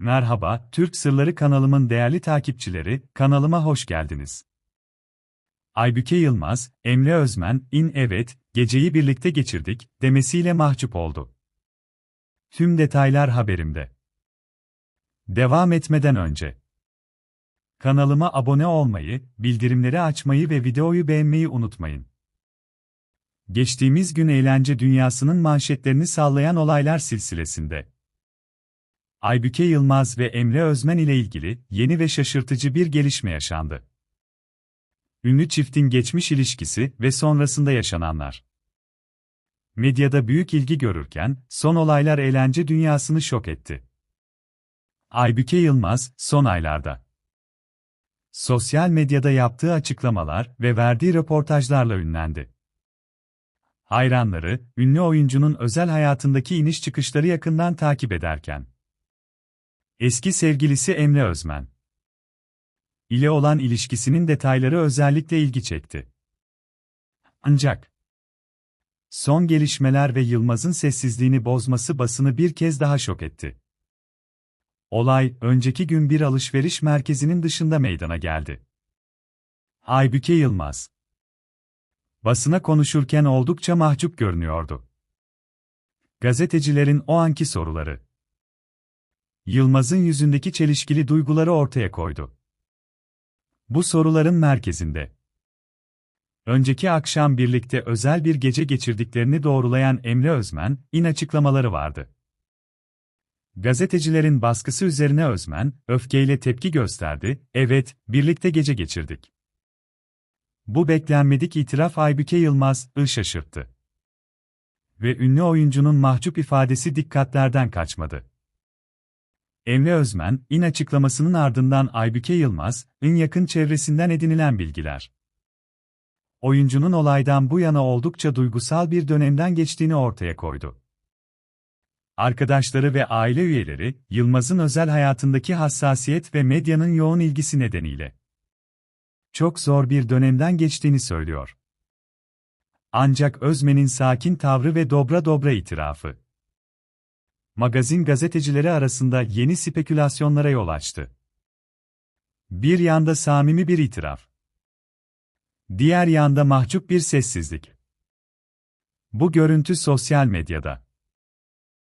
Merhaba, Türk Sırları kanalımın değerli takipçileri, kanalıma hoş geldiniz. Aybüke Yılmaz, Emre Özmen, in evet, geceyi birlikte geçirdik, demesiyle mahcup oldu. Tüm detaylar haberimde. Devam etmeden önce. Kanalıma abone olmayı, bildirimleri açmayı ve videoyu beğenmeyi unutmayın. Geçtiğimiz gün eğlence dünyasının manşetlerini sallayan olaylar silsilesinde. Aybüke Yılmaz ve Emre Özmen ile ilgili yeni ve şaşırtıcı bir gelişme yaşandı. Ünlü çiftin geçmiş ilişkisi ve sonrasında yaşananlar. Medyada büyük ilgi görürken, son olaylar eğlence dünyasını şok etti. Aybüke Yılmaz, son aylarda. Sosyal medyada yaptığı açıklamalar ve verdiği röportajlarla ünlendi. Hayranları, ünlü oyuncunun özel hayatındaki iniş çıkışları yakından takip ederken, Eski sevgilisi Emre Özmen ile olan ilişkisinin detayları özellikle ilgi çekti. Ancak son gelişmeler ve Yılmaz'ın sessizliğini bozması basını bir kez daha şok etti. Olay, önceki gün bir alışveriş merkezinin dışında meydana geldi. Aybüke Yılmaz basına konuşurken oldukça mahcup görünüyordu. Gazetecilerin o anki soruları Yılmaz'ın yüzündeki çelişkili duyguları ortaya koydu. Bu soruların merkezinde. Önceki akşam birlikte özel bir gece geçirdiklerini doğrulayan Emre Özmen, in açıklamaları vardı. Gazetecilerin baskısı üzerine Özmen, öfkeyle tepki gösterdi, evet, birlikte gece geçirdik. Bu beklenmedik itiraf Aybüke Yılmaz, ı şaşırttı. Ve ünlü oyuncunun mahcup ifadesi dikkatlerden kaçmadı. Emre Özmen, in açıklamasının ardından Aybüke Yılmaz, in yakın çevresinden edinilen bilgiler. Oyuncunun olaydan bu yana oldukça duygusal bir dönemden geçtiğini ortaya koydu. Arkadaşları ve aile üyeleri, Yılmaz'ın özel hayatındaki hassasiyet ve medyanın yoğun ilgisi nedeniyle çok zor bir dönemden geçtiğini söylüyor. Ancak Özmen'in sakin tavrı ve dobra dobra itirafı magazin gazetecileri arasında yeni spekülasyonlara yol açtı. Bir yanda samimi bir itiraf. Diğer yanda mahcup bir sessizlik. Bu görüntü sosyal medyada